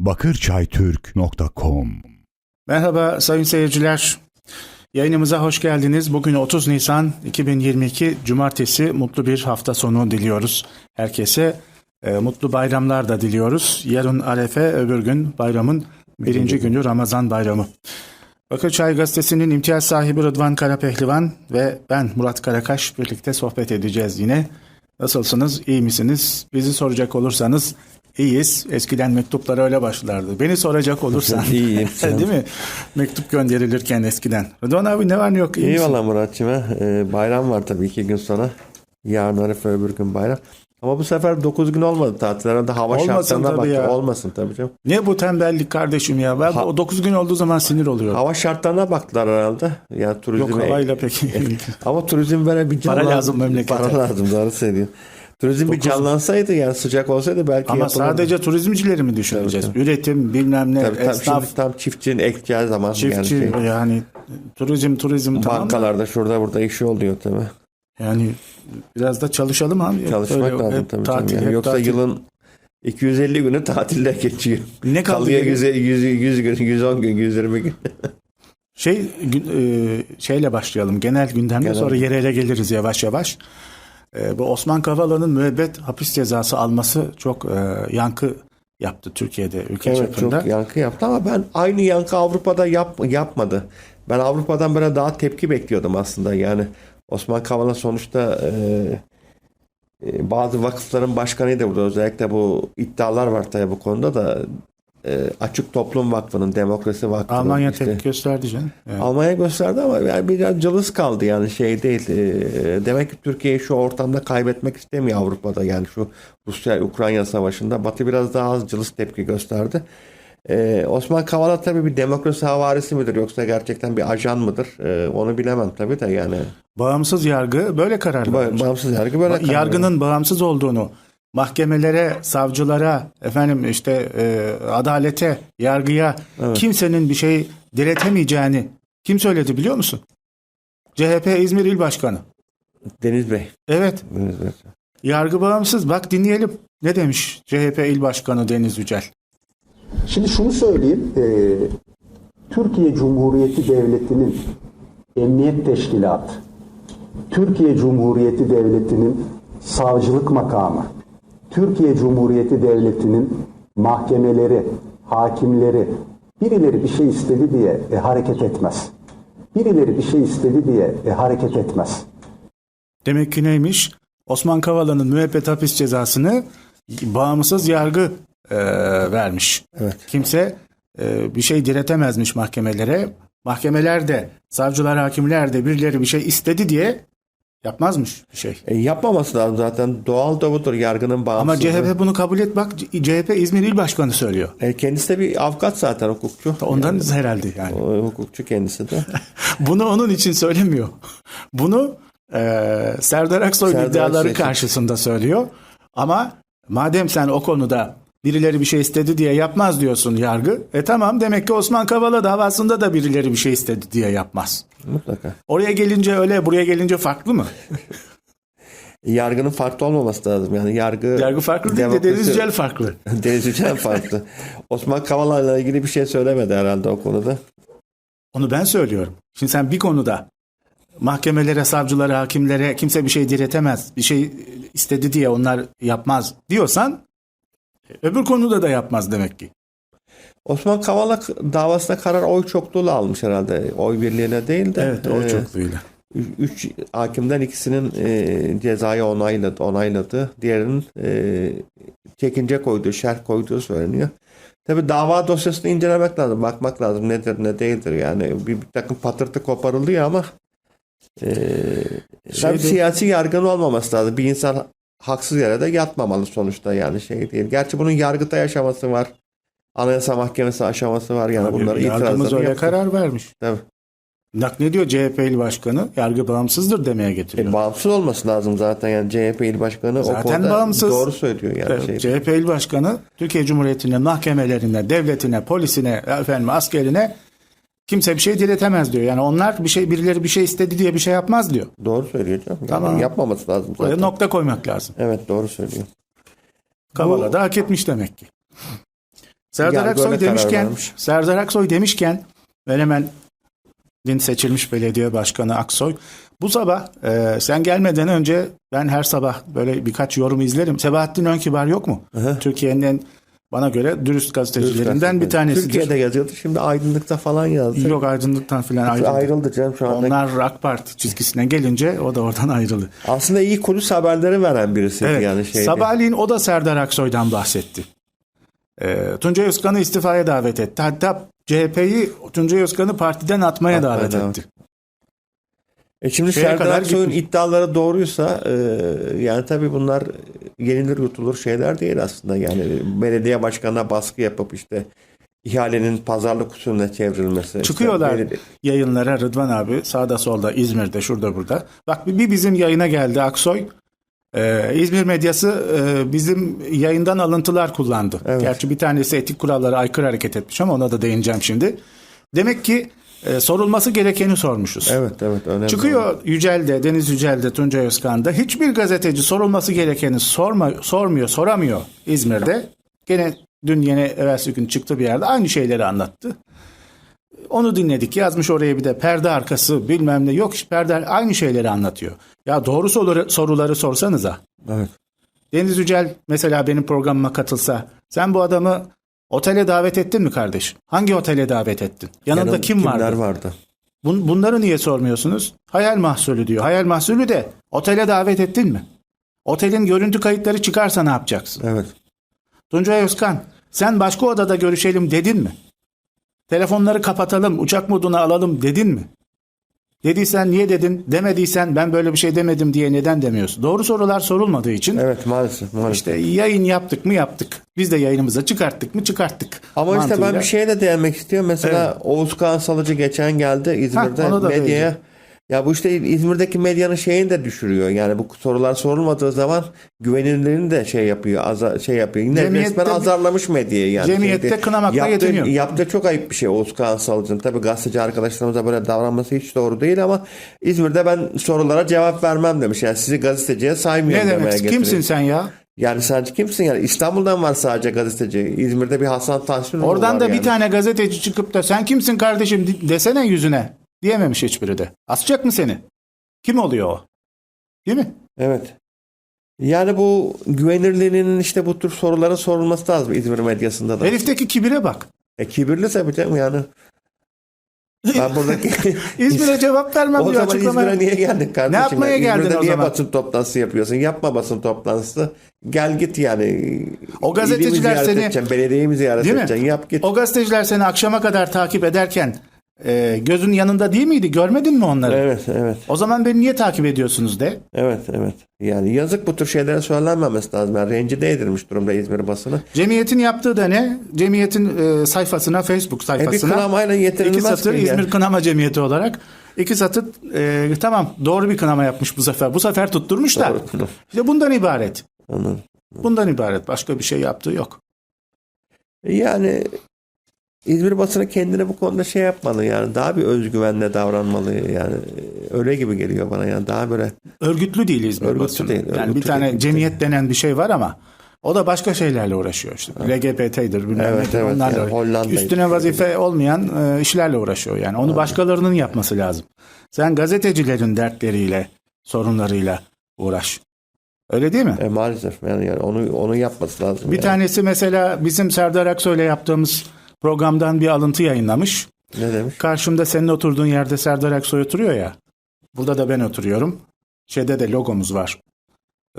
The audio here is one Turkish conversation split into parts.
bakırçaytürk.com Merhaba sayın seyirciler. Yayınımıza hoş geldiniz. Bugün 30 Nisan 2022 Cumartesi mutlu bir hafta sonu diliyoruz. Herkese e, mutlu bayramlar da diliyoruz. Yarın Arefe, öbür gün bayramın birinci günü Ramazan bayramı. Bakırçay Gazetesi'nin imtiyaz sahibi Rıdvan Karapehlivan ve ben Murat Karakaş birlikte sohbet edeceğiz yine. Nasılsınız, iyi misiniz? Bizi soracak olursanız iyiyiz. Eskiden mektuplar öyle başlardı. Beni soracak olursan. İyiyim. Değil mi? Mektup gönderilirken eskiden. Rıdvan abi ne var ne yok? iyi valla Muratçım. Ee, bayram var tabii iki gün sonra. Yarın Arife öbür gün bayram. Ama bu sefer 9 gün olmadı tatil. Herhalde hava Olmasın şartlarına baktı. ya. Olmasın tabii canım. Ne bu tembellik kardeşim ya? Ben Ha- o 9 gün olduğu zaman sinir oluyor. Hava şartlarına baktılar herhalde. Yani turizme. Yok havayla peki. Ama turizm böyle bir Para canlan- lazım memlekete. Para lazım doğru söylüyorsun. Turizm bir canlansaydı yani sıcak olsaydı belki Ama yapılırdı. sadece turizmcileri mi düşüneceğiz? Tabii, Üretim bilmem ne Tabii, tabii, esnaf şimdi tam çiftçinin ekeceği zaman çiftçi yani şey, yani turizm turizm tamam da bankalarda şurada burada işi oluyor tabii. yani biraz da çalışalım abi. Çalışmak Öyle lazım hep tabii. tatil, tabii. Yani hep Yoksa tatil. yılın 250 günü tatilde geçiyor. ne kaldı Kalıyor geriye? 100, 100, 100 gün, 110 gün, 120 gün. Şey e, şeyle başlayalım. Genel gündemle Genel. sonra yerele geliriz yavaş yavaş. E, bu Osman Kavala'nın müebbet hapis cezası alması çok e, yankı yaptı Türkiye'de ülke Evet çapında. çok yankı yaptı ama ben aynı yankı Avrupa'da yap, yapmadı. Ben Avrupa'dan böyle daha tepki bekliyordum aslında. Yani Osman Kavala sonuçta e, e, bazı vakıfların başkanıydı burada. Özellikle bu iddialar var tabii bu konuda da e, Açık Toplum Vakfı'nın, Demokrasi Vakfı'nın Almanya işte- tepki gösterdi canım. Evet. Almanya gösterdi ama yani biraz cılız kaldı yani şey değil. Ee, demek ki Türkiye şu ortamda kaybetmek istemiyor Avrupa'da yani şu Rusya-Ukrayna savaşında. Batı biraz daha az cılız tepki gösterdi. Ee, Osman Kavala tabii bir demokrasi havarisi midir yoksa gerçekten bir ajan mıdır? Ee, onu bilemem tabii de yani. Bağımsız yargı böyle karar Ba- vermiş. Bağımsız yargı böyle karar Yargının bağımsız olduğunu, mahkemelere, savcılara, efendim işte e, adalete, yargıya kimsenin bir şey diretemeyeceğini kim söyledi biliyor musun? CHP İzmir İl Başkanı. Deniz Bey. Evet, Deniz Bey. yargı bağımsız. Bak dinleyelim. Ne demiş CHP İl Başkanı Deniz Yücel? Şimdi şunu söyleyeyim. e, Türkiye Cumhuriyeti Devleti'nin Emniyet Teşkilatı, Türkiye Cumhuriyeti Devleti'nin savcılık makamı, Türkiye Cumhuriyeti Devleti'nin mahkemeleri, hakimleri birileri bir şey istedi diye e, hareket etmez. Birileri bir şey istedi diye e, hareket etmez. Demek ki neymiş? Osman Kavala'nın müebbet hapis cezasını bağımsız yargı e, vermiş. Evet. Kimse e, bir şey diretemezmiş mahkemelere. Mahkemeler de, savcılar, hakimler de birileri bir şey istedi diye yapmazmış bir şey. E, yapmaması lazım zaten. Doğal da budur yargının Ama bağımsızlığı. CHP bunu kabul et bak CHP İzmir İl Başkanı söylüyor. E, kendisi de bir avukat zaten hukukçu. Ondan herhalde yani. O, hukukçu kendisi de. Bunu onun için söylemiyor. Bunu e, Serdar Aksoy Serdar iddiaları Aksoy karşısında söylüyor. Ama madem sen o konuda birileri bir şey istedi diye yapmaz diyorsun yargı. E tamam demek ki Osman Kavala davasında da birileri bir şey istedi diye yapmaz. Mutlaka. Oraya gelince öyle buraya gelince farklı mı? Yargının farklı olmaması lazım. Yani yargı Yargı farklı değil de Deniz Yücel farklı. Deniz Yücel farklı. Osman Kavala ile ilgili bir şey söylemedi herhalde o konuda. Onu ben söylüyorum. Şimdi sen bir konuda mahkemelere, savcılara, hakimlere kimse bir şey diretemez, bir şey istedi diye onlar yapmaz diyorsan öbür konuda da yapmaz demek ki. Osman Kavala davasına karar oy çokluğuyla almış herhalde. Oy birliğine değil de. Evet o e, çokluğuyla. Üç hakimden ikisinin e, cezayı onayladı, onayladı. Diğerinin e, çekince koyduğu, şerh koyduğu söyleniyor. Tabi dava dosyasını incelemek lazım, bakmak lazım nedir ne değildir yani bir, bir takım patırtı koparılıyor ama e, Şeyde- siyasi yargının olmaması lazım. Bir insan haksız yere de yatmamalı sonuçta yani şey değil. Gerçi bunun yargıtay aşaması var. Anayasa Mahkemesi aşaması var yani bunları Yargımız itirazları öyle yaptı. karar vermiş. Tabii. Bak ne diyor CHP il başkanı? Yargı bağımsızdır demeye getiriyor. E, bağımsız olması lazım zaten yani CHP il başkanı Zaten o konuda bağımsız. doğru söylüyor yani. Evet, şey. CHP il başkanı Türkiye Cumhuriyeti'nin mahkemelerine, devletine, polisine, efendim askerine kimse bir şey diletemez diyor. Yani onlar bir şey birileri bir şey istedi diye bir şey yapmaz diyor. Doğru söylüyor canım. Yani Tamam. yapmaması lazım Oraya zaten. nokta koymak lazım. Evet doğru söylüyor. Kavala da hak etmiş demek ki. Serdar Yargı Aksoy demişken. Serdar Aksoy demişken ben hemen din seçilmiş belediye başkanı Aksoy. Bu sabah e, sen gelmeden önce ben her sabah böyle birkaç yorum izlerim. Sebahattin Önkibar yok mu? Türkiye'nin en bana göre dürüst gazetecilerinden bir tanesidir. Türkiye'de yazıyordu. Şimdi Aydınlık'ta falan yazdı. Yok aydınlıktan filan ayrıldı. Ayrıldı canım şu anda. Onlar AK Parti çizgisine gelince o da oradan ayrıldı. Aslında iyi kulis haberleri veren birisi Evet. yani şeyde. Sabahleyin o da Serdar Aksoy'dan bahsetti. Ee, Tuncay Özkan'ı istifaya davet etti. Hatta CHP'yi Tuncay Özkan'ı partiden atmaya davet etti. E şimdi Şeye Serdar Aksoy'un iddiaları doğruysa e, yani tabii bunlar yenilir yutulur şeyler değil aslında. Yani belediye başkanına baskı yapıp işte ihalenin pazarlık usulüne çevrilmesi. Çıkıyorlar İşte yayınlara Rıdvan abi sağda solda İzmir'de şurada burada. Bak bir bir bizim yayına geldi Aksoy. Ee, İzmir medyası e, bizim yayından alıntılar kullandı. Evet. Gerçi bir tanesi etik kurallara aykırı hareket etmiş ama ona da değineceğim şimdi. Demek ki e, sorulması gerekeni sormuşuz. Evet evet önemli. Çıkıyor Yücel'de, Deniz Yücel'de, Tuncay Özkan'da. Hiçbir gazeteci sorulması gerekeni sorma, sormuyor, soramıyor İzmir'de. Gene dün yine evvelsi gün çıktı bir yerde aynı şeyleri anlattı. Onu dinledik. Yazmış oraya bir de perde arkası bilmem ne. Yok perde aynı şeyleri anlatıyor. Ya doğru soruları, soruları sorsanıza. Evet. Deniz Yücel mesela benim programıma katılsa sen bu adamı otele davet ettin mi kardeş? Hangi otele davet ettin? Yanında Yanında kim vardı? kimler vardı? Bun- bunları niye sormuyorsunuz? Hayal mahsulü diyor. Hayal mahsulü de otele davet ettin mi? Otelin görüntü kayıtları çıkarsa ne yapacaksın? Evet. Tuncay Özkan sen başka odada görüşelim dedin mi? Telefonları kapatalım, uçak moduna alalım dedin mi? Dediysen niye dedin? Demediysen ben böyle bir şey demedim diye neden demiyorsun? Doğru sorular sorulmadığı için Evet maalesef maalesef. işte yayın yaptık mı yaptık. Biz de yayınımıza çıkarttık mı çıkarttık. Ama işte ben mantığıyla. bir şeye de değinmek istiyorum. Mesela Oğuz Kağan Salıcı geçen geldi İzmir'de Ha, medyaya. değineceğim. Ya bu işte İzmir'deki medyanın şeyini de düşürüyor. Yani bu sorular sorulmadığı zaman güvenilirliğini de şey yapıyor, aza, şey yapıyor. Yine Cemiyette- resmen azarlamış medyayı yani. Cemiyette Şeyde- kınamakla yaptığı, yetiniyor. Yaptığı çok ayıp bir şey Oğuz Kağan Salıcı'nın. Tabii gazeteci arkadaşlarımıza böyle davranması hiç doğru değil ama İzmir'de ben sorulara cevap vermem demiş. Yani sizi gazeteciye saymıyorum ne demek? getiriyor. Kimsin sen ya? Yani sadece kimsin yani? İstanbul'dan var sadece gazeteci. İzmir'de bir Hasan Tahsin Oradan var da yani. bir tane gazeteci çıkıp da sen kimsin kardeşim de- desene yüzüne. Diyememiş hiçbiri de. Asacak mı seni? Kim oluyor o? Değil mi? Evet. Yani bu güvenirliğinin işte bu tür soruların sorulması lazım İzmir medyasında da. Herifteki kibire bak. E kibirli tabii canım yani. Ben buradaki... İzmir'e cevap vermem o diyor zaman. İzmir'e niye geldin kardeşim? Ne yapmaya Yani geldin İzmir'de o niye zaman? basın toplantısı yapıyorsun? Yapma basın toplantısı. Gel git yani. O gazeteciler seni- belediyeyi mi ziyaret Değil mi? edeceksin? Yap git. O gazeteciler seni akşama kadar takip ederken e, gözün yanında değil miydi? Görmedin mi onları? Evet, evet. O zaman beni niye takip ediyorsunuz de. Evet, evet. Yani yazık bu tür şeylere söylenmemesi lazım. Yani rencide edilmiş durumda İzmir basını. Cemiyetin yaptığı da ne? Cemiyetin e, sayfasına, Facebook E bir sayfasına kınamayla iki yetirilmez satır ki yani. İzmir Kınama Cemiyeti olarak iki satır e, tamam doğru bir kınama yapmış bu sefer. Bu sefer tutturmuş da. Doğru. İşte bundan ibaret. Anladım. Bundan ibaret. Başka bir şey yaptığı yok. Yani İzmir basını kendine bu konuda şey yapmalı yani daha bir özgüvenle davranmalı yani öyle gibi geliyor bana yani daha böyle Örgütlü değil İzmir Örgütlü basını. değil, yani örgütlü bir tane değil. cemiyet denen bir şey var ama o da başka şeylerle uğraşıyor işte. LGBT'dir bilmem Evet, nedir, evet, onlarla yani Hollanda'yı Üstüne vazife olmayan e, işlerle uğraşıyor yani. Onu başkalarının yapması lazım. Sen gazetecilerin dertleriyle, sorunlarıyla uğraş. Öyle değil mi? e, maalesef yani, yani onu onu yapması lazım. Bir yani. tanesi mesela bizim Serdar Aksoy'la yaptığımız programdan bir alıntı yayınlamış. ne demiş? Karşımda senin oturduğun yerde Serdar Aksoy oturuyor ya. Burada da ben oturuyorum. Şeyde de logomuz var.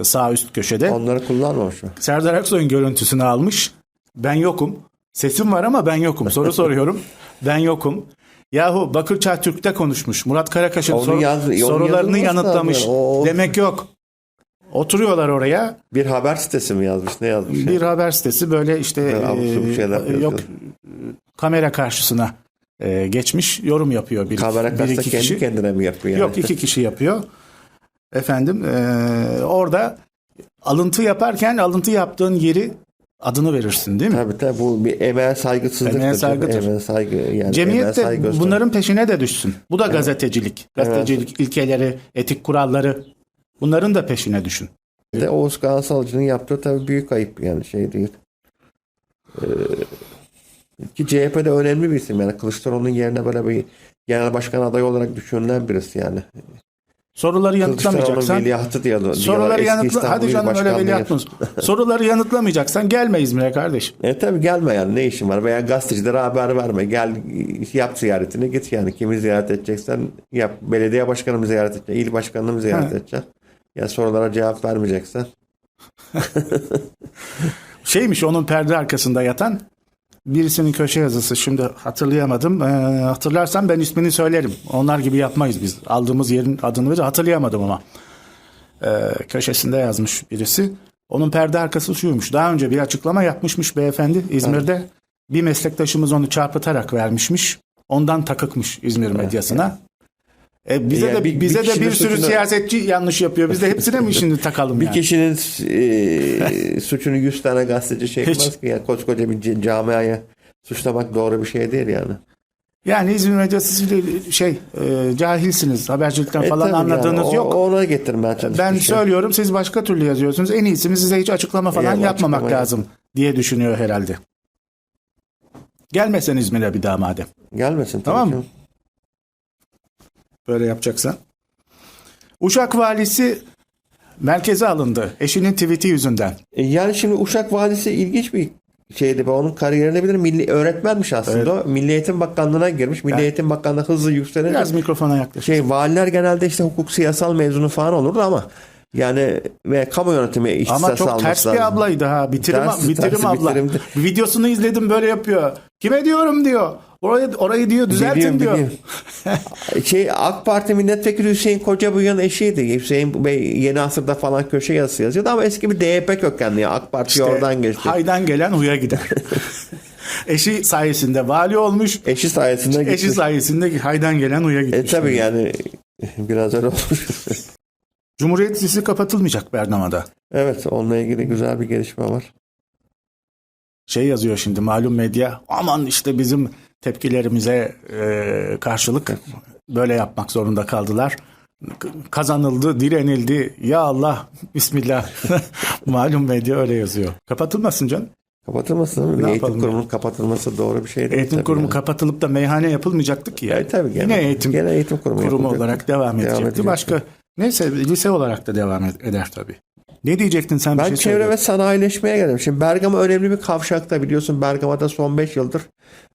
Sağ üst köşede. Onları kullanmamış mı? Serdar Aksoy'un görüntüsünü almış. Ben yokum. Sesim var ama ben yokum. Soru soruyorum. Ben yokum. Yahu Bakırçay Türk'te konuşmuş. Murat Karakaş'ın sor- yaz- sorularını yanıtlamış. lazım. O- o- Demek yok. Oturuyorlar oraya. Bir haber sitesi mi yazmış ne yazmış? Bir haber sitesi böyle işte Evet, e, yok kamera karşısına e, geçmiş yorum yapıyor bir, Kamera bir iki kendi kişi. kendine mi yapıyor? Yani? Yok iki kişi yapıyor. Efendim e, orada alıntı yaparken alıntı yaptığın yeri adını verirsin değil mi? Tabii tabii bu bir emeğe saygısızlıktır. Emeğe saygıdır. Emeğe saygı yani. Cemiyet de saygı bunların peşine de düşsün. Bu da gazetecilik. Gazetecilik ilkeleri, etik kuralları bunların da peşine düşün. de Oğuz Kağan yaptığı tabii büyük ayıp yani şey değil. Ee, Ki CHP'de önemli bir isim yani Kılıçdaroğlu'nun yerine böyle bir genel başkan adayı olarak düşünülen birisi yani. Soruları yanıtlamayacaksan veliahtı diyorlar. soruları yanıtla hadi canım öyle veliaht? Soruları yanıtlamayacaksan gelme İzmir'e kardeş. E tabi gelme yani ne işin var veya gazetecilere haber verme gel yap ziyaretini git yani kimi ziyaret edeceksen yap belediye başkanını mı ziyaret edeceksin il başkanını ziyaret edeceksin ya sorulara cevap vermeyeceksen Şeymiş onun perde arkasında yatan birisinin köşe yazısı şimdi hatırlayamadım. Ee, hatırlarsam ben ismini söylerim. Onlar gibi yapmayız biz. Aldığımız yerin adını verir hatırlayamadım ama. Ee, köşesinde yazmış birisi. Onun perde arkası şuymuş. Daha önce bir açıklama yapmışmış beyefendi İzmir'de. Bir meslektaşımız onu çarpıtarak vermişmiş. Ondan takıkmış İzmir medyasına. E bize Yani de bir- bize bir de bir sürü suçunu- siyasetçi yanlış yapıyor. Biz de hepsine mi şimdi takalım bir yani? kişinin e, suçunu 100 tane gazeteci şey Hiç. ki yani koskoca bir camiaya suçlamak doğru bir şey değil yani. Yani İzmir medyası şey e, cahilsiniz. Habercilikten E falan anladığınız yani, o- yok. Ona getirmeye çalıştım. ben şey. söylüyorum siz başka türlü yazıyorsunuz. En iyisi mi size hiç açıklama falan Yani yapmamak açıklama lazım diye düşünüyor herhalde. Gelmesen İzmir'e bir daha madem. Gelmesin Tamam mı? Böyle yapacaksan. Uşak valisi merkeze alındı. Eşinin tweet'i yüzünden. E, Yani şimdi Uşak Valisi ilginç bir şeydi. Ben onun kariyerine bilir milli öğretmenmiş aslında. o. Milli Eğitim Bakanlığı'na girmiş. Milli Yani- Eğitim Bakanlığı hızlı yükselince Biraz mikrofona yaklaş. şey valiler genelde işte hukuk siyasal mezunu falan olurdu ama yani ve kamu yönetimi Ama ihtisası çok alması ters bir lazım. ablaydı ha. Bitirim, Ters- bitirim ters abla. bitirimdi. Videosunu izledim böyle yapıyor. Kime diyorum diyor. Orayı, orayı diyor düzeltin Biliyorum, diyor. biliyorum. şey AK Parti milletvekili Hüseyin Kocabuyuk'un eşiydi. Hüseyin Bey yeni asırda falan köşe yazısı yazıyordu ama eski bir DYP kökenli. ya. AK Parti İşte oradan geçti. Haydan gelen huya gider. Eşi sayesinde vali olmuş. Eşi sayesinde gitti. Eşi sayesinde haydan gelen huya E gitmiş. tabi yani biraz öyle olmuş. Cumhuriyet Lisesi kapatılmayacak Bernama'da. evet onunla ilgili güzel bir gelişme var. Şey yazıyor şimdi malum medya. Aman işte bizim tepkilerimize e, karşılık böyle yapmak zorunda kaldılar. Kazanıldı, direnildi. Ya Allah, Bismillah. malum medya öyle yazıyor. Kapatılmasın canım. Kapatılması değil mi? Ne Bir yapalım eğitim kurumunun kapatılması doğru bir şey değil. Eğitim kurumu yani. kapatılıp da meyhane yapılmayacaktı ki ya. E, tabii gene, Yine eğitim gene eğitim kurumu, kurumu olarak devam edecekti. edecekti. Başka neyse lise olarak da devam ed- eder tabii. Ne diyecektin sen bir Ben şey çevre ve sanayileşmeye geldim. Şimdi Bergama önemli bir kavşakta biliyorsun. Bergama'da son 5 yıldır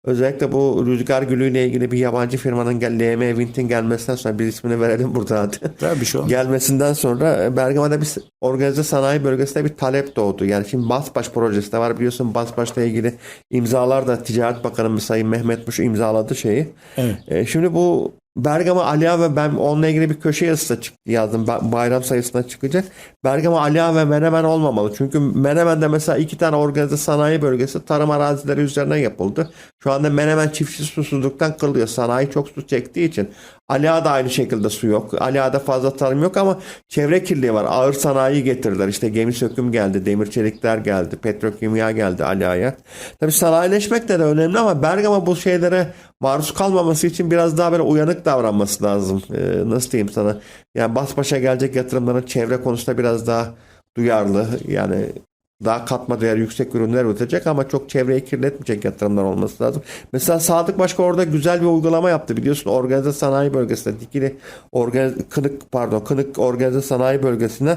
özellikle bu rüzgar gülüyle ilgili bir yabancı firmanın LM Wind'in gelmesinden sonra bir ismini verelim burada hadi. Tabii bir şey olmaz. Gelmesinden sonra e, Bergama'da bir organize sanayi bölgesinde bir talep doğdu. Yani şimdi Basbaş projesi de var biliyorsun Basbaş'la ilgili imzalar da Ticaret Bakanı Sayın Mehmet Muş imzaladı şeyi. Evet. E, şimdi bu Bergama Aliya ve ben onunla ilgili bir köşe yazısı da çıktı yazdım. Ba- Bayram sayısına çıkacak. Bergama Aliya ve Menemen olmamalı. Çünkü Menemen'de mesela iki tane organize sanayi bölgesi tarım arazileri üzerine yapıldı. Şu anda Menemen çiftçi susuzluktan kırılıyor. Sanayi çok su çektiği için. Aliağa'da aynı şekilde su yok. Aliağa'da fazla tarım yok ama çevre kirliliği var. Ağır sanayi getirdiler. İşte gemi söküm geldi, demir çelikler geldi, petrokimya geldi Aliağa'ya. Tabii sanayileşmek de, de önemli ama Bergama bu şeylere maruz kalmaması için biraz daha böyle uyanık davranması lazım. Ee, nasıl diyeyim sana? Yani bas başa gelecek yatırımların çevre konusunda biraz daha duyarlı. Yani daha katma değer yüksek ürünler üretecek ama çok çevreyi kirletmeyecek yatırımlar olması lazım. Mesela Sadık Başkan orada güzel bir uygulama yaptı. Biliyorsun organize sanayi bölgesinde dikili organize, kınık pardon kınık organize sanayi bölgesine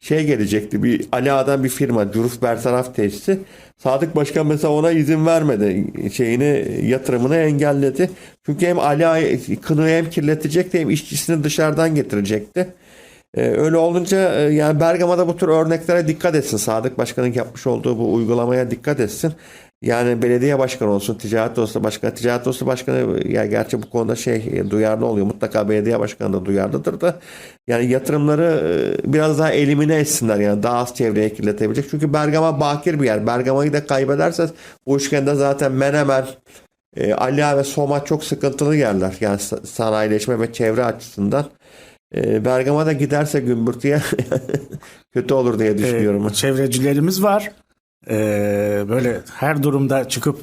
şey gelecekti. Bir Ali Ağa'dan bir firma Duruf Bertaraf tesisi. Sadık Başkan mesela ona izin vermedi. Şeyini yatırımını engelledi. Çünkü hem Ali Ağa kınığı hem kirletecekti hem işçisini dışarıdan getirecekti. Ee, öyle olunca e, yani Bergama'da bu tür örneklere dikkat etsin. Sadık Başkan'ın yapmış olduğu bu uygulamaya dikkat etsin. Yani belediye başkanı olsun, ticaret dostu başkanı, ticaret dostu başkanı ya gerçi bu konuda şey e, duyarlı oluyor. Mutlaka belediye başkanı da duyarlıdır da yani yatırımları e, biraz daha elimine etsinler yani daha az çevreye kirletebilecek. Çünkü Bergama bakir bir yer. Bergama'yı da kaybederseniz bu üçgende zaten Menemen, e, Aliya ve Soma çok sıkıntılı yerler. Yani sa- sanayileşme ve çevre açısından. E, Bergama'da giderse gümbürtüye kötü olur diye düşünüyorum. Ee, çevrecilerimiz var. Ee, böyle her durumda çıkıp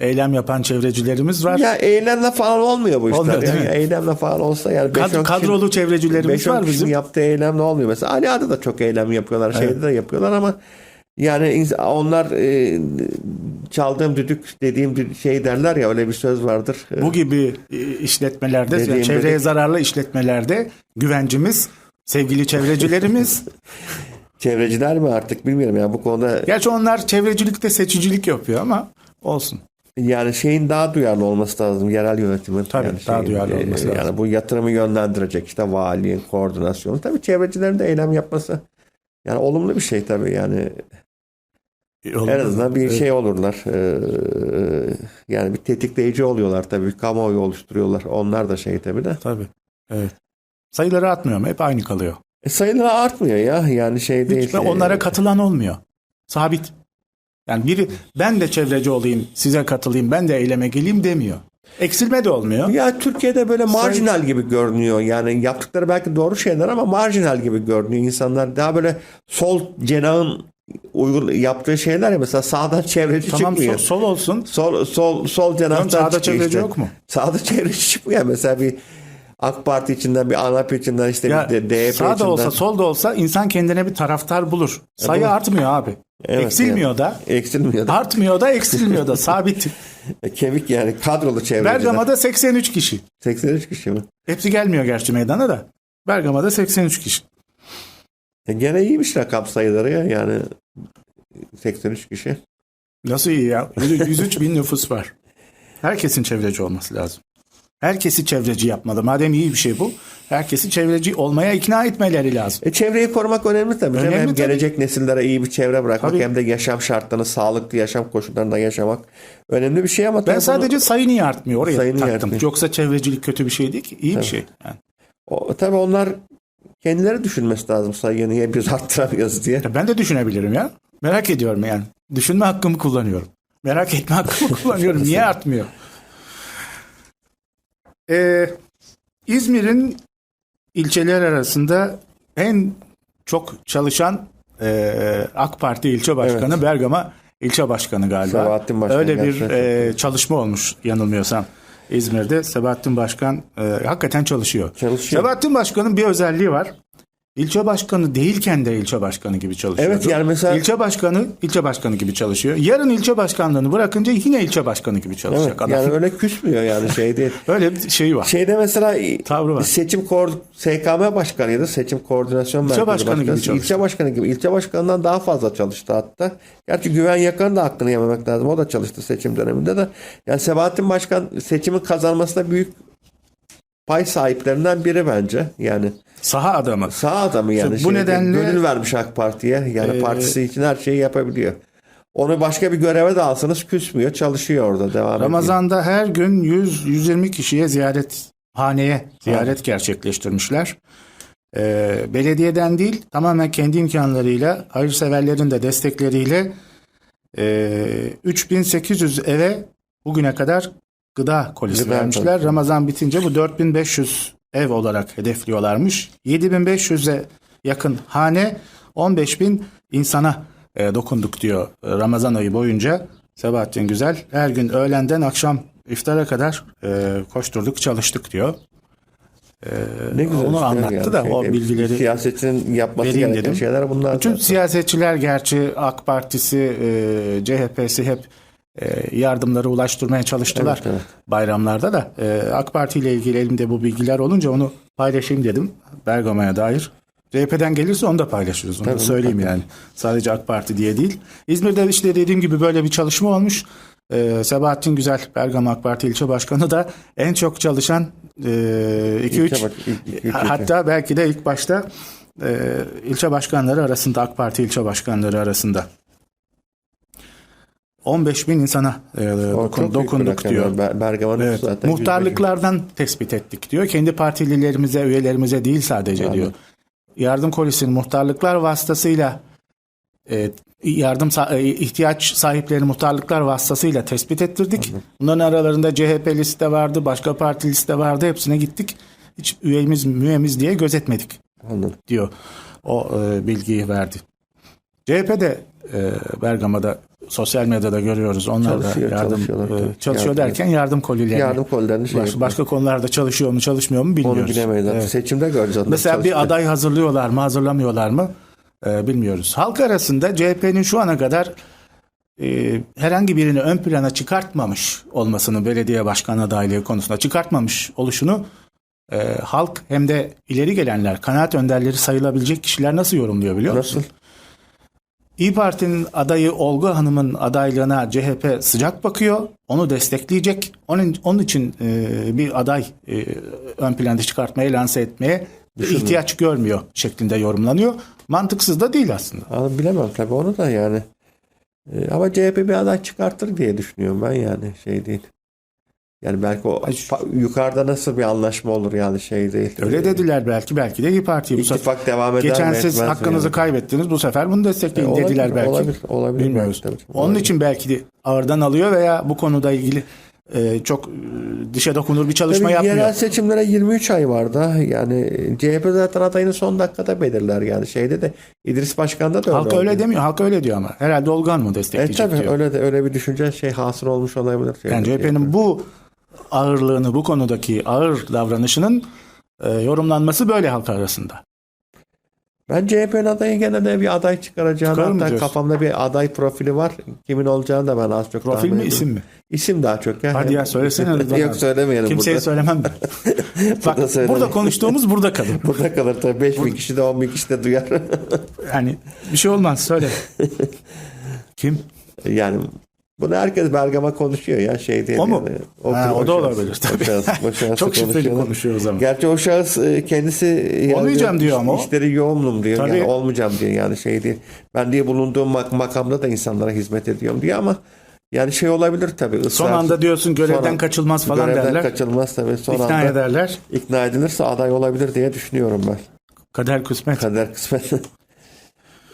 eylem yapan çevrecilerimiz var. ya eylemle falan olmuyor bu işler. Olmuyor, Yani mi? eylemle falan olsa yani beş, Kad- kişi- kadrolu çevrecilerimiz beş, var bizim. yaptığı eylemle olmuyor. Mesela Alia'da da çok eylem yapıyorlar. Şeyde de yapıyorlar ama yani onlar e, çaldığım düdük dediğim şey derler ya öyle bir söz vardır. Bu gibi e, işletmelerde, Dediğim yani çevreye dedik. zararlı işletmelerde güvencimiz, sevgili çevrecilerimiz. Çevreciler mi artık bilmiyorum ya bu konuda Gerçi onlar çevrecilikte seçicilik yapıyor ama olsun. yani şeyin daha duyarlı olması lazım yerel yönetimin. Tabii, yani daha duyarlı e, olması Yani lazım. bu yatırımı yönlendirecek işte valiliğin koordinasyonu. Tabii çevrecilerin de eylem yapması yani olumlu bir şey tabii yani en azından bir şey olurlar. Ee, yani bir tetikleyici oluyorlar tabii. Bir kamuoyu oluşturuyorlar. Onlar da şey tabii de. Tabii. Evet. Sayıları atmıyor mu? Hep aynı kalıyor. E, sayıları artmıyor ya. Yani şey değil. Hiç ve onlara katılan olmuyor. Sabit. Yani biri ben de çevreci olayım, size katılayım, ben de eyleme geleyim demiyor. Eksilme de olmuyor. Ya Türkiye'de böyle marjinal gibi görünüyor. Yani yaptıkları belki doğru şeyler ama marjinal gibi görünüyor. İnsanlar daha böyle sol cenahın uygul yaptığı şeyler ya mesela sağdan çevreci Tamam sol, çıkmıyor. sol olsun. Sol sol sol cenahtan Tamam, sağda çevreci işte. yok mu? Sağda çevreci çıkmıyor. Mesela bir AK Parti içinden bir ANAP içinden işte Ya, bir de DYP sağda içinden. olsa solda olsa insan kendine bir taraftar bulur. Sayı bulur. artmıyor abi. Evet, Eksilmiyor yani. da. Eksilmiyor da. Artmıyor da eksilmiyor da sabit. Kemik yani kadrolu çevreciler. Bergama'da 83 kişi. 83 kişi mi? Hepsi gelmiyor gerçi meydana da. Bergama'da 83 kişi. E gene iyiymiş rakam sayıları ya yani 83 kişi. Nasıl iyi ya? 103 bin nüfus var. Herkesin çevreci olması lazım. Herkesi çevreci yapmalı. Madem iyi bir şey bu. Herkesi çevreci olmaya ikna etmeleri lazım. E çevreyi korumak önemli tabii. Önemli hem tabii. gelecek nesillere iyi bir çevre bırakmak Tabii. hem de yaşam şartlarını, sağlıklı yaşam koşullarında yaşamak önemli bir şey ama Ben tabii bunu- sadece sayı niye artmıyor oraya Sayı niye taktım. artmıyor? Yoksa çevrecilik kötü bir şey değil ki. İyi bir şey. Yani. o, tabii onlar kendileri düşünmesi lazım sayıyı niye biz arttıramıyoruz diye. Ben de düşünebilirim ya. Merak ediyorum yani. Düşünme hakkımı kullanıyorum. Merak etme hakkımı kullanıyorum. Niye artmıyor? Ee, İzmir'in ilçeler arasında en çok çalışan e, AK Parti ilçe başkanı Bergama ilçe başkanı galiba. Başkan Öyle bir gerçekten. e, çalışma olmuş yanılmıyorsam. İzmir'de Sebahattin Başkan e, hakikaten çalışıyor. Çalışıyor. Sebahattin Başkan'ın bir özelliği var. İlçe başkanı değilken de ilçe başkanı gibi çalışıyor. Evet, yani mesela- ilçe başkanı ilçe başkanı gibi çalışıyor. Yarın ilçe başkanlığını bırakınca yine ilçe başkanı gibi çalışacak Evet, adam. yani öyle küsmüyor yani şey değil. Öyle bir şeyi var. Şeyde mesela Tavrı var. seçim kor SKM başkanıydı. Seçim koordinasyon merkezi başkanı gibi başkanı. çalıştı. İlçe başkanı gibi. İlçe başkanından daha fazla çalıştı hatta. Gerçi Güven Yakan'ın da hakkını yememek lazım. O da çalıştı seçim döneminde de. Yani Sebahattin Başkan seçimin kazanmasında büyük pay sahiplerinden biri bence. Yani Saha adamı. sağ adamı yani. İşte bu Şeyde nedenle- Gönül vermiş AK Parti'ye. Yani Ee, partisi için her şeyi yapabiliyor. Onu başka bir göreve de alsanız küsmüyor. Çalışıyor orada devam ediyor. Ramazan'da her gün 100-120 kişiye ziyaret haneye ziyaret gerçekleştirmişler. Ee, belediyeden değil tamamen kendi imkanlarıyla hayırseverlerin de destekleriyle e, 3800 eve bugüne kadar gıda kolisi Gıda vermişler. kolisi. Ramazan bitince bu 4500 ev olarak hedefliyorlarmış. 7500'e yakın hane 15000 insana e, dokunduk diyor e, Ramazan ayı boyunca. Sebahattin Güzel her gün öğlenden akşam iftara kadar e, koşturduk çalıştık diyor. Ne güzel Onu anlattı yani da şey, o bilgileri siyasetçinin yapması gereken dedim. şeyler bunlar. Bütün zaten. siyasetçiler gerçi AK Partisi, e, CHP'si hep e, yardımları ulaştırmaya çalıştılar Evet, evet. bayramlarda da. E, AK Parti ile ilgili elimde bu bilgiler olunca onu paylaşayım dedim Bergama'ya dair. CHP'den gelirse onu da paylaşırız. Onu da Tabii, söyleyeyim mutlaka. yani. Sadece AK Parti diye değil. İzmir'de işte dediğim gibi böyle bir çalışma olmuş. E, Sebahattin Güzel, Bergama AK Parti ilçe başkanı da en çok çalışan 2-3 İlçe baş- ilk- ilk- ilk- hatta belki de ilk başta e, ilçe başkanları arasında AK Parti ilçe başkanları arasında 15 bin insana e, dokun- dokunduk diyor. Ber- Bergama'nın Evet, zaten muhtarlıklardan tespit ettik diyor. Kendi partililerimize, üyelerimize değil sadece diyor. Yardım kolisinin muhtarlıklar vasıtasıyla e, yardım e, ihtiyaç sahipleri muhtarlıklar vasıtasıyla tespit ettirdik. Bunların aralarında CHP liste vardı, başka parti liste vardı. Hepsine gittik. Hiç üyemiz, müyemiz diye gözetmedik Anladım. diyor. O e, bilgiyi verdi. CHP de e, Bergama'da sosyal medyada görüyoruz. Onlar Çalışıyor, da yardım çalışıyorlar e, çalışıyor Yardım- derken yardım kolilerini Yardım kolilerini şey baş- yapıyor. başka konularda çalışıyor mu çalışmıyor mu bilmiyoruz. Onu bilemeyiz. Evet. Seçimde göreceğiz. Mesela bir aday hazırlıyorlar mı hazırlamıyorlar mı E, bilmiyoruz. Halk arasında CHP'nin şu ana kadar e, herhangi birini ön plana çıkartmamış olmasını belediye başkan adaylığı konusunda çıkartmamış oluşunu e, halk hem de ileri gelenler kanaat önderleri sayılabilecek kişiler nasıl yorumluyor biliyor musun? Nasıl? İyi Parti'nin adayı Olgu Hanım'ın adaylığına CHP sıcak bakıyor. Onu destekleyecek. Onun, onun için e, bir aday e, ön planda çıkartmaya, lanse etmeye ihtiyaç görmüyor şeklinde yorumlanıyor. Mantıksız da değil aslında. Abi bilemem tabii onu da yani. Ee, ama CHP bir aday çıkartır diye düşünüyorum ben yani şey değil. Yani belki o yukarıda nasıl bir anlaşma olur yani şey değil. Öyle dediler belki. Belki de İyi Parti bu sefer. İttifak devam eder Geçen mi, siz hakkınızı yani? kaybettiniz. Bu sefer bunu destekleyin E, olabilir, dediler belki. olabilir, olabilir Bilmiyoruz. belki, tabii. Onun Olabilir. için belki de ağırdan alıyor veya bu konuda ilgili e, çok e, dışa dokunur bir çalışma Tabii yapmıyor. yerel seçimlere 23 ay var da yani CHP zaten adayını son dakikada belirler yani şeyde de İdris Başkan'da da öyle Halk öyle demiyor. Halk öyle diyor ama. Herhalde Olgan mı E destekleyecek tabii diyor. öyle de öyle bir düşünce şey hasıl olmuş olabilir. Yani CHP'nin bu ağırlığını, bu konudaki ağır davranışının e, yorumlanması böyle halk arasında. Ben CHP'nin adayı gene de bir aday çıkaracağını hatta kafamda bir aday profili var. Kimin olacağını da ben az çok Profil mi, isim mi? İsim daha çok. Ya. Hadi ya söylesene Yok söylemeyelim Kimseye burada. söylemem ben. Bak burada, söylemeyin. konuştuğumuz burada kalır. Burada kalır tabii. 5 bin kişi de 10 bin kişi de duyar. Yani bir şey olmaz söyle. Kim? yani bunu herkes Bergama konuşuyor ya şey değil. O mu? Yani. Ha, o da şahıs- olabilir tabii. O şahıs, o şahsı Çok şüpheli konuşuyorlar. konuşuyoruz ama. Gerçi o şahıs e, kendisi yani Olmayacağım diyor ama o. işleri yoğunum diyor. Tabii. Yani olmayacağım diyor yani şey değil. Ben diye bulunduğum mak- makamda da insanlara hizmet ediyorum diyor ama yani şey olabilir tabii. Son ısrar- anda diyorsun görevden Son an- kaçılmaz falan görevden derler. kaçılmaz tabii. Son İkna anda ederler. ikna edilirse aday olabilir diye düşünüyorum ben. Kader kısmet. Kader kısmet.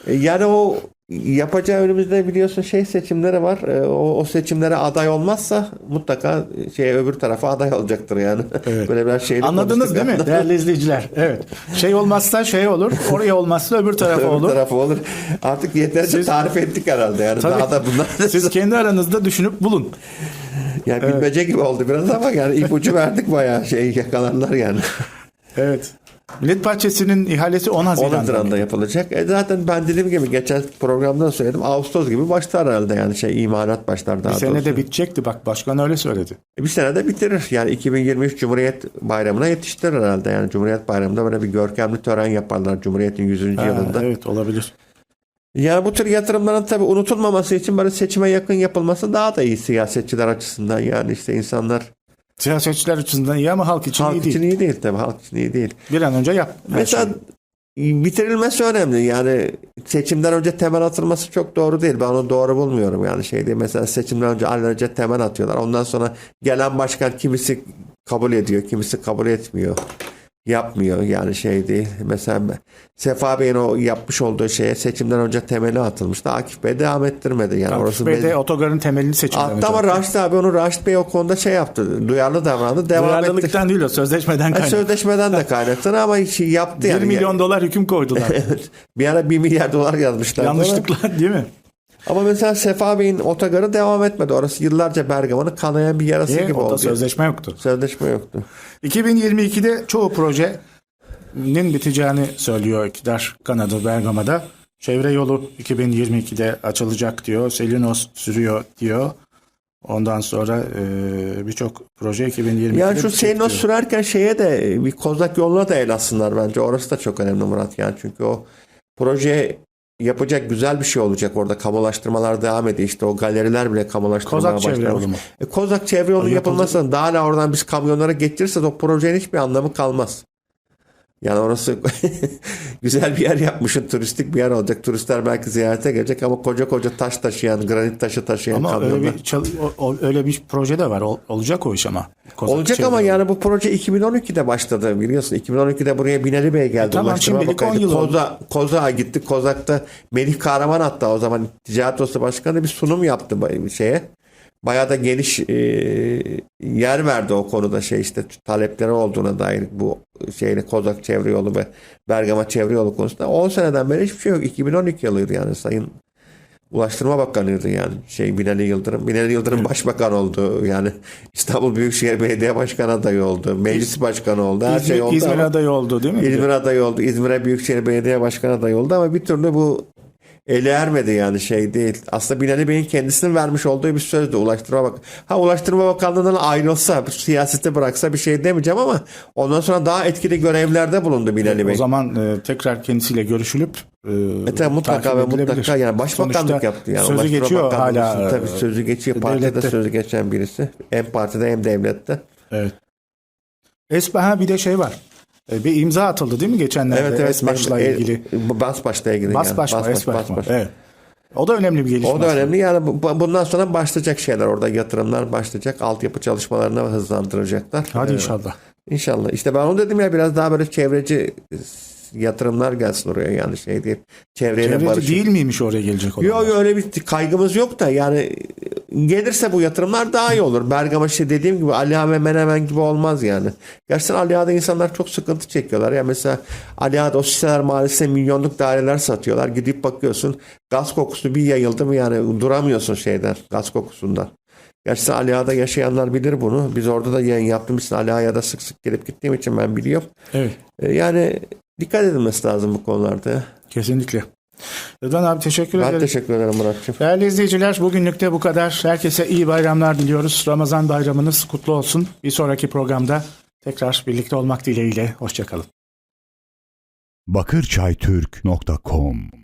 E, yani o yapacağı önümüzde biliyorsun şey seçimleri var. E, O, o seçimlere aday olmazsa mutlaka şey öbür tarafa aday olacaktır yani. Evet. Böyle biraz şeyli Anladınız değil mi ama. değerli izleyiciler? Evet. Şey olmazsa şey olur, oraya olmazsa öbür tarafa Öbür olur. tarafı olur. Artık yeterince Siz- tarif ettik herhalde yani. Tabii. Daha da bunlar Siz kendi aranızda düşünüp bulun. yani bilmece gibi oldu biraz ama yani ipucu verdik bayağı şey yakalanlar yani. Evet. Millet Bahçesi'nin ihalesi 10 10 Haziran'da. Haziran'da yapılacak. E zaten ben dediğim gibi geçen programda da söyledim. Ağustos gibi başlar herhalde yani şey imalat başlar daha Bir sene de bitecekti bak başkan öyle söyledi. Bir sene de bitirir. Yani 2023 Cumhuriyet Bayramı'na yetiştirir herhalde. Yani Cumhuriyet Bayramı'nda böyle bir görkemli tören yaparlar Cumhuriyet'in 100. Ha, yılında. evet olabilir. Yani bu tür yatırımların tabii unutulmaması için böyle seçime yakın yapılması daha da iyi siyasetçiler açısından. Yani işte insanlar Siyasetçiler açısından iyi ama halk için halk iyi değil. için iyi değil tabii. Halk için iyi değil. Bir an önce yap. Mesela şeyi. bitirilmesi önemli. Yani seçimden önce temel atılması çok doğru değil. Ben onu doğru bulmuyorum. Yani şey değil. Mesela seçimden önce alelacele temel atıyorlar. Ondan sonra gelen başkan kimisi kabul ediyor, kimisi kabul etmiyor. Yapmıyor yani şey değil. Mesela Sefa Bey'in o yapmış olduğu şeye seçimden önce temeli atılmıştı. Akif Bey devam ettirmedi. Yani Akif orası Bey de otogarın temelini seçimden Attı ama. Raşit abi onu Raşit Bey o konuda şey yaptı. Duyarlı davrandı. Devam etti. Duyarlılıktan değil o sözleşmeden kaynaklı. Sözleşmeden de kaynaklanır ama hiç yaptı 1 yani. milyon dolar hüküm koydular. Bir ara 1 milyar dolar yazmışlar. Yanlışlıkla değil mi? Ama mesela Sefa Bey'in otogarı devam etmedi. Orası yıllarca Bergama'nın kanayan bir yarası Niye? gibi Orada oldu. sözleşme yoktu. Sözleşme yoktu. 2022'de çoğu projenin biteceğini söylüyor iktidar kanadı Bergama'da. Çevre yolu 2022'de açılacak diyor. Selinos sürüyor diyor. Ondan sonra e, birçok proje 2022'de Yani şu bitecek diyor. sürerken şeye de bir kozak yoluna da el atsınlar bence. Orası da çok önemli Murat yani. Çünkü o proje yapacak güzel bir şey olacak orada. Kamulaştırmalar devam ediyor. İşte o galeriler bile kamulaştırmaya Kozak başlamış. E, Kozak çevre yolu yapılmasa daha hala oradan biz kamyonlara getirirsek o projenin hiçbir anlamı kalmaz. Yani orası güzel bir yer yapmışsın. Turistik bir yer olacak. Turistler belki ziyarete gelecek ama koca koca taş taşıyan, granit taşı taşıyan Ama kamyonlar. öyle bir çal- o- o- öyle bir proje de var. Ol- olacak o iş ama. Kozak Olacak ama yolu. yani bu proje 2012'de başladı biliyorsun. 2012'de buraya Binali Bey geldi. tamam, Ulaştırma şimdilik Bakanı. 10 yıl. Koza, Kozak'a gitti. Kozak'ta Melih Kahraman hatta o zaman Ticaret Odası Başkanı bir sunum yaptı şeye. Bayağı da geniş e, yer verdi o konuda şey işte talepleri olduğuna dair bu şeyle Kozak Çevre Yolu ve Bergama Çevre Yolu konusunda 10 seneden beri hiçbir şey yok. 2012 yılıydı yani Sayın Ulaştırma Bakanıydı yani şey Binali Yıldırım. Binali Yıldırım başbakan oldu. Yani İstanbul Büyükşehir Belediye Başkanı adayı oldu. Meclis başkanı oldu. Her İzmir, şey oldu İzmir adayı oldu değil mi? İzmir adayı oldu. İzmir'e Büyükşehir Belediye Başkanı adayı oldu ama bir türlü bu eli ermedi yani şey değil. Aslında Binali Bey'in kendisinin vermiş olduğu bir sözdü Ulaştırma Bak. Ha Ulaştırma Bakanlığı'ndan ayrılsa, siyaseti bıraksa bir şey demeyeceğim ama ondan sonra daha etkili görevlerde bulundu Binali Bey. O zaman e, tekrar kendisiyle görüşülüp e, E tabii mutlaka ve mutlaka yani başbakanlık Sonuçta yaptı yani. Sözü Ulaştırma geçiyor hala. tabii e, sözü geçiyor. Partide devlette. sözü geçen birisi. Hem partide hem devlette. Evet. Esbaha bir de şey var. E, bir imza atıldı değil mi geçenlerde Evet evet. Esbaş'la E, ilgili. Basbaş'la ilgili. Basbaş yani. mı? Basbaş, mı? Basbaş. Evet. O da önemli bir gelişme. O da önemli. Yani bu- bundan sonra başlayacak şeyler orada yatırımlar başlayacak. Altyapı çalışmalarını hızlandıracaklar. Hadi Ee, inşallah. İnşallah. İşte ben onu dedim ya biraz daha böyle çevreci yatırımlar gelsin oraya yani şey değil. Çevreyle Çevreci barışık. değil miymiş oraya gelecek olan? Yok yok öyle bir kaygımız yok da yani gelirse bu yatırımlar daha iyi olur. Bergama işte dediğim gibi Aliağa ve Menemen gibi olmaz yani. Gerçekten Aliağa'da insanlar çok sıkıntı çekiyorlar. Ya mesela Aliağa'da o siteler mahallesinde milyonluk daireler satıyorlar. Gidip bakıyorsun gaz kokusu bir yayıldı mı yani duramıyorsun şeyden gaz kokusundan. Gerçekten Aliağa'da yaşayanlar bilir bunu. Biz orada da yayın yaptığımız için Aliağa'ya da sık sık gelip gittiğim için ben biliyorum. Evet. E, Yani dikkat edilmesi lazım bu konularda. Kesinlikle. Rıdvan abi teşekkür Ben ederim. teşekkür ederim Muratçım. Değerli izleyiciler bugünlük de bu kadar. Herkese iyi bayramlar diliyoruz. Ramazan bayramınız kutlu olsun. Bir sonraki programda tekrar birlikte olmak dileğiyle. Hoşçakalın. bakırçaytürk.com